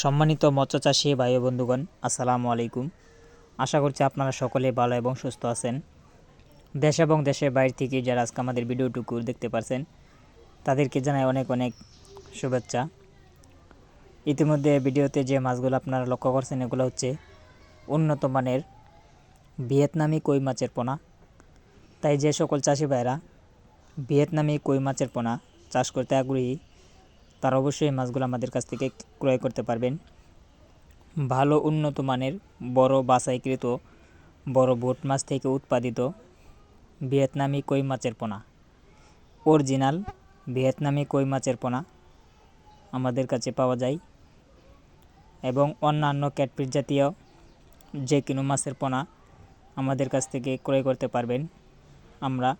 সম্মানিত মৎস্যচাষী ভাই ও বন্ধুগণ, আসসালামু আলাইকুম। আশা করছি আপনারা সকলে ভালো এবং সুস্থ আছেন। দেশ এবং দেশের বাইরে থেকে যারা আজকে আমাদের ভিডিওটুকু দেখতে পারছেন, তাদেরকে জানাই অনেক অনেক শুভেচ্ছা। ইতিমধ্যে ভিডিওতে যে মাছগুলো আপনারা লক্ষ্য করছেন, এগুলো হচ্ছে উন্নত মানের ভিয়েতনামি কই মাছের পোনা। তাই যে সকল চাষি ভাইরা ভিয়েতনামি কই মাছের পোনা চাষ করতে আগ্রহী তারা অবশ্যই মাছগুলো আমাদের কাছ থেকে ক্রয় করতে পারবেন। ভালো উন্নত মানের, বড় বাছাইকৃত, বড় বোট মাছ থেকে উৎপাদিত ভিয়েতনামি কই মাছের পোনা। অরিজিনাল ভিয়েতনামি কই মাছের পোনা আমাদের কাছে পাওয়া যায় এবং অন্যান্য ক্যাটপিট জাতীয় যে কোনো মাছের পোনা আমাদের কাছ থেকে ক্রয় করতে পারবেন। আমরা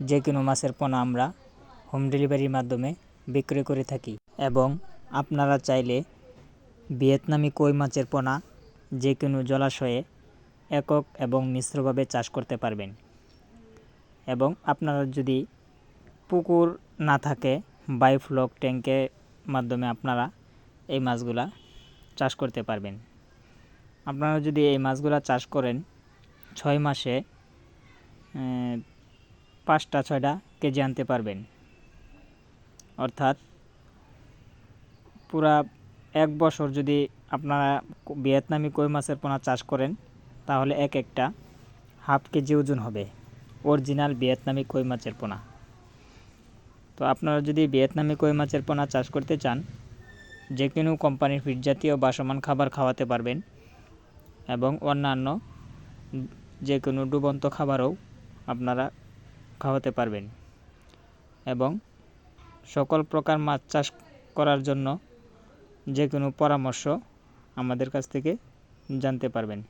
যে কোনো মাছের পোনা আমরা হোম ডেলিভারির মাধ্যমে বিক্রি করে থাকি এবং আপনারা চাইলে ভিয়েতনামি কই মাছের পোনা যে কোনো জলাশয়ে একক এবং মিশ্রভাবে চাষ করতে পারবেন। এবং আপনারা যদি পুকুর না থাকে, বায়োফ্লক ট্যাঙ্কের মাধ্যমে আপনারা এই মাছগুলা চাষ করতে পারবেন। আপনারা যদি এই মাছগুলা চাষ করেন, ছয় মাসে পাঁচটা, ছয়টা কেজি আনতে পারবেন। অর্থাৎ পুরা এক বছর যদি আপনারা ভিয়েতনামি কই মাছের পোনা চাষ করেন, তাহলে এক একটা হাফ কেজি ওজন হবে অরিজিনাল ভিয়েতনামি কই মাছের পোনা। তো আপনারা যদি ভিয়েতনামি কই মাছের পোনা চাষ করতে চান, যে কোনো কোম্পানির ফিড জাতীয় বা সমান খাবার খাওয়াতে পারবেন এবং অন্যান্য যে কোনো ডুবন্ত খাবারও আপনারা খাওয়াতে পারবেন এবং সকল প্রকার মাছ চাষ করার জন্য যে কোনো পরামর্শ আমাদের কাছ থেকে জানতে পারবেন।